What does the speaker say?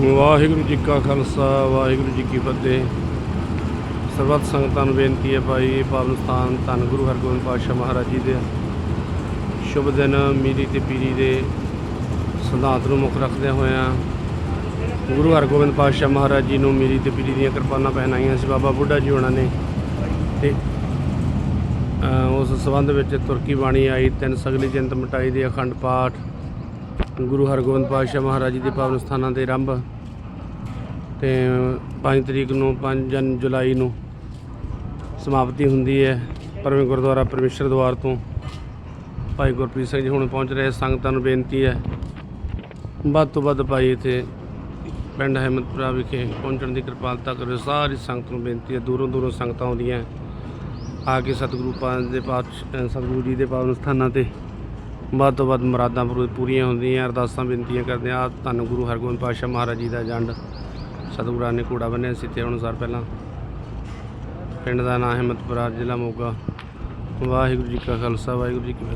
ਵਾਹਿਗੁਰੂ ਜੀ ਕਾ ਖਾਲਸਾ, ਵਾਹਿਗੁਰੂ ਜੀ ਕੀ ਫਤਿਹ। ਸਰਬੱਤ ਸੰਗਤਾਂ ਨੂੰ ਬੇਨਤੀ ਹੈ ਭਾਈ ਪਾਵਨ ਸਥਾਨ ਧੰਨ ਗੁਰੂ ਹਰਗੋਬਿੰਦ ਪਾਤਸ਼ਾਹ ਮਹਾਰਾਜ ਜੀ ਦੇ। ਸ਼ੁਭ ਦਿਨ ਮੀਰੀ ਤੇ ਪੀਰੀ ਦੇ ਸਿਧਾਂਤ ਨੂੰ ਮੁੱਖ ਰੱਖਦੇ ਹੋਇਆਂ ਗੁਰੂ ਹਰਗੋਬਿੰਦ ਪਾਤਸ਼ਾਹ ਮਹਾਰਾਜ ਜੀ ਨੂੰ ਮੀਰੀ ਤੇ ਪੀਰੀ ਦੀਆਂ ਕਿਰਪਾਨਾਂ ਪਹਿਨਾਈਆਂ ਸੀ ਬਾਬਾ ਬੁੱਢਾ ਜੀ ਹੋਣਾ ਨੇ। ਤੇ ਉਸ ਸੰਬੰਧ ਵਿੱਚ ਤੁਰਕੀ ਬਾਣੀ ਆਈ, ਤਿੰਨ ਸਗਲੀ ਜੰਤ ਮਟਾਈ ਦੇ ਅਖੰਡ ਪਾਠ ਗੁਰੂ ਹਰਗੋਬਿੰਦ ਪਾਤਸ਼ਾਹ ਮਹਾਰਾਜ ਜੀ ਦੇ ਪਾਵਨ ਸਥਾਨਾਂ ਤੇ ਆਰੰਭ। ਤੇ 5 ਤਰੀਕ ਨੂੰ 5 ਜਨ ਜੁਲਾਈ ਨੂੰ ਸਮਾਪਤੀ ਹੁੰਦੀ ਹੈ ਪਰਮੇ ਗੁਰਦੁਆਰਾ ਪਰਮੇਸ਼ਰ ਦਵਾਰ ਤੋਂ। ਭਾਈ ਗੁਰਪ੍ਰੀਤ ਸਿੰਘ ਜੀ ਹੁਣ ਪਹੁੰਚ ਰਹੇ ਸੰਗਤਾਂ ਨੂੰ ਬੇਨਤੀ ਹੈ। ਵੱਧ ਤੋਂ ਵੱਧ ਭਾਈ ਇੱਥੇ ਪਿੰਡ ਅਹਿਮਦਪੁਰਾ ਵਿਖੇ ਪਹੁੰਚਣ ਦੀ ਕਿਰਪਾਲਤਾ ਕਰੋ ਸਾਰੀ ਸੰਗਤ ਨੂੰ ਬੇਨਤੀ ਹੈ, ਦੂਰੋਂ ਦੂਰੋਂ ਸੰਗਤਾਂ ਆਉਂਦੀਆਂ। ਆ ਕੇ ਸਤਿਗੁਰੂ ਪਾਦ ਦੇ ਪਾਤ ਸਤਿਗੁਰੂ ਜੀ ਦੇ ਪਾਵਨ ਸਥਾਨਾਂ ਤੇ ਵੱਧ ਤੋਂ ਵੱਧ ਮੁਰਾਦਾਂ ਪੂਰੀ- ਪੂਰੀਆਂ ਹੁੰਦੀਆਂ, ਅਰਦਾਸਾਂ ਬੇਨਤੀਆਂ ਕਰਦੇ ਆ ਧੰਨ ਗੁਰੂ ਹਰਗੋਬਿੰਦ ਪਾਤਸ਼ਾਹ ਮਹਾਰਾਜ ਜੀ ਦਾ ਜੰਡ। ਸਤਿਗੁਰਾਂ ਨੇ ਘੋੜਾ ਬੰਨਿਆ ਸੀ ਤੇ ਅਨੁਸਾਰ ਪਹਿਲਾਂ। ਪਿੰਡ ਦਾ ਨਾਮ ਹਿੰਮਤਪੁਰਾ, ਜ਼ਿਲ੍ਹਾ ਮੋਗਾ। ਵਾਹਿਗੁਰੂ ਜੀ ਕਾ ਖਾਲਸਾ, ਵਾਹਿਗੁਰੂ ਜੀ ਕੀ